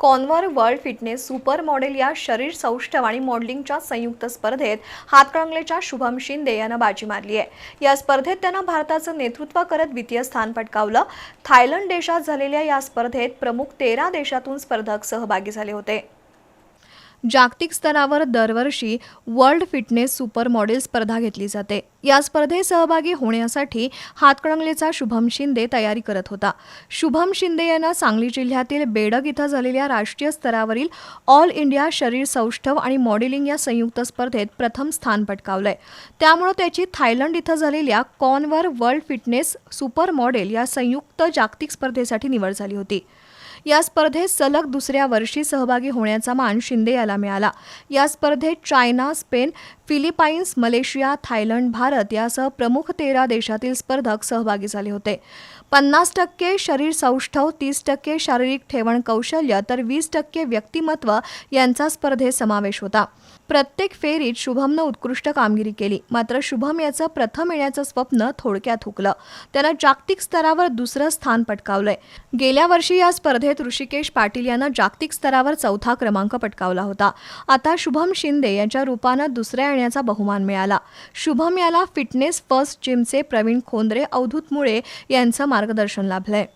Conver world fitness super model या शरीर सौष्ठव आणि मॉडेलिंगच्या संयुक्त स्पर्धेत हातकणंगलेच्या शुभम शिंदे यानं बाजी मारली आहे. या स्पर्धेत त्यानं भारताचं नेतृत्व करत द्वितीय स्थान पटकावलं. थायलंड देशात झालेल्या या स्पर्धेत प्रमुख तेरा देशातून स्पर्धक सहभागी झाले होते. जागतिक स्तरावर दरवर्षी वर्ल्ड फिटनेस सुपर मॉडेल स्पर्धा घेतली जाते. या स्पर्धेत सहभागी होण्यासाठी हातकणंगलेचा शुभम शिंदे तयारी करत होता. शुभम शिंदे यानं सांगली जिल्ह्यातील बेडग इथं झालेल्या राष्ट्रीय स्तरावरील ऑल इंडिया शरीर सौष्ठव आणि मॉडेलिंग या संयुक्त स्पर्धेत प्रथम स्थान पटकावलंय. त्यामुळे त्याची थायलंड इथं झालेल्या Conver world fitness super model या संयुक्त जागतिक स्पर्धेसाठी निवड झाली होती. या स्पर्धेत सलग दुसऱ्या वर्षी सहभागी होण्याचा मान शिंदे याला मिळाला. या स्पर्धेत China Spain Philippines Malaysia Thailand Bharat यासह प्रमुख तेरा देशातील स्पर्धक सहभागी झाले होते. पन्नास टक्के शरीर सौष्ठव तीस टक्के शारीरिक ठेवण कौशल्य तर वीस टक्के व्यक्तिमत्व यांचा स्पर्धेत समावेश होता. प्रत्येक फेरीत शुभमनं उत्कृष्ट कामगिरी केली. मात्र शुभम याचं प्रथम येण्याचं स्वप्न थोडक्यात हुकलं. त्यानं जागतिक स्तरावर दुसरं स्थान पटकावलंय. गेल्या वर्षी या स्पर्धेत स्पर्धेत ऋषिकेश पाटील यानं जागतिक स्तरावर चौथा क्रमांक पटकावला होता. आता शुभम शिंदे यांच्या रूपानं दुसऱ्या येण्याचा बहुमान मिळाला. शुभम याला फिटनेस फर्स्ट जिमचे प्रवीण खोंद्रे अवधूत मुळे यांचं मार्गदर्शन लाभलंय.